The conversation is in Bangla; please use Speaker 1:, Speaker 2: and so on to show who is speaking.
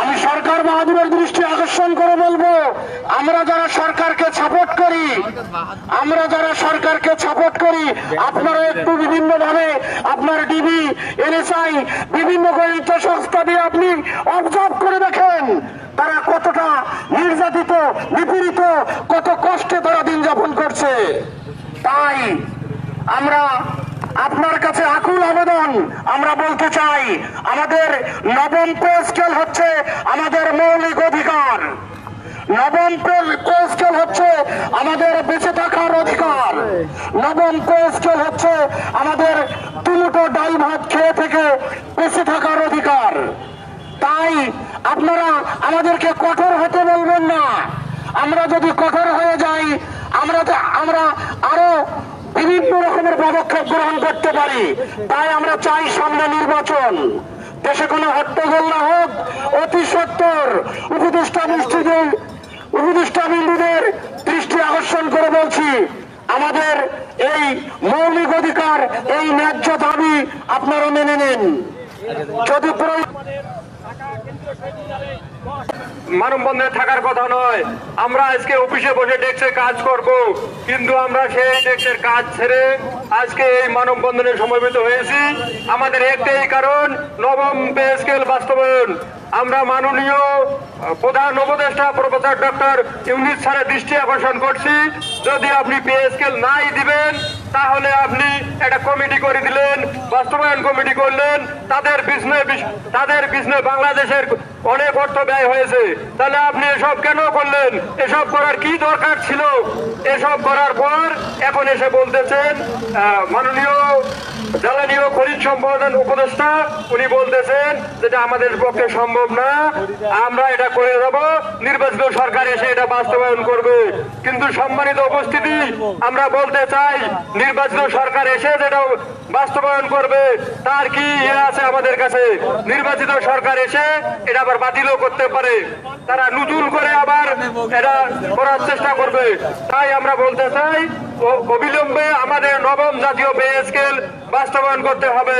Speaker 1: আমি সরকার বাহাদুরের দৃষ্টি আকর্ষণ করে বলব, আমরা যারা সরকারকে সাপোর্ট করি, আমরা যারা সরকারকে সাপোর্ট করি, আপনারা একটু বিভিন্ন ভাবে আপনার ডিবি এনএসআই বিভিন্ন গোয়েন্দা সংস্থা দিয়ে আপনি অবজার্ভ করে দেখেন, তারা কতটা নির্যাতিত, নিপীড়িত, কত কষ্টে তারা দিন যাপন করছে। তাই আমরা আপনার কাছে আকুল আবেদন, আমরা বলতে চাই, আমাদের নবম পে স্কেল হচ্ছে আমাদের মৌলিক অধিকার। নবম পে স্কেল হচ্ছে আমাদের বেঁচে থাকার অধিকার। নবম পে স্কেল হচ্ছে আমাদের দুটো ডাল ভাত খেয়ে থেকে বেঁচে থাকার অধিকার। তাই আপনারা আমাদেরকে কঠোর হতে বলবেন না। আমরা যদি কঠোর হয়ে যাই, আমরা আমরা আরও বিভিন্ন রকমের পদক্ষেপ গ্রহণ করতে পারি। তাই আমরা চাই সামনে নির্বাচন। দেশে কোনো হট্টগোল না হোক, অতি সত্তর। উপদেষ্টা গোষ্ঠীদের উপদেষ্টা বিন্দুদের দৃষ্টি আকর্ষণ করে বলছি, আমাদের এই মৌলিক অধিকার, এই ন্যায্য দাবি আপনারা মেনে নিন। যদি
Speaker 2: মানববন্ধনে থাকার কথা নয়। আমরা আজকে অফিসে বসে ডেস্কে কাজ করব, কিন্তু আমরা সেই ডেস্কের কাজ ছেড়ে আজকে এই মানববন্ধনে সমবেত হয়েছি। আমাদের একটাই কারণ, নবম পে স্কেল বাস্তবায়ন। আমরা মাননীয় প্রধান উপদেষ্টা প্রফেসর ডক্টর ইউনিস স্যারের দৃষ্টি আকর্ষণ করছি। যদি আপনি পে স্কেল নাই দিবেন, তাহলে আপনি একটা কমিটি করে দিলেন, বাস্তবায়ন কমিটি করলেন। তাদের বিজনেস তাদের বিজনেস বাংলাদেশের অনেক অর্থ ব্যয় হয়েছে। তাহলে আপনি এসব কেন করলেন? এসব করার কি দরকার ছিল? এসব করার পর এখন এসে বলতেছেন মাননীয় জ্বালানি ও খনিজ সম্পদ উপদেষ্টা, উনি বলতেছেন যেটা আমাদের পক্ষে সম্ভব না, আমরা এটা করে দেব। নির্বাচিত সরকার এসে এটা বাস্তবায়ন করবে। কিন্তু সম্মানিত উপস্থিতি, আমরা বলতে চাই, নির্বাচিত সরকার এসে যেটা বাস্তবায়ন করবে, তার কি ইয়ে আছে আমাদের কাছে? নির্বাচিত সরকার এসে এটা আবার বাতিলও করতে পারে। তারা নতুন করে আবার এটা করার চেষ্টা করবে। তাই আমরা বলতে চাই অবিলম্বে আমাদের নবম জাতীয় পে স্কেল বাস্তবায়ন করতে হবে।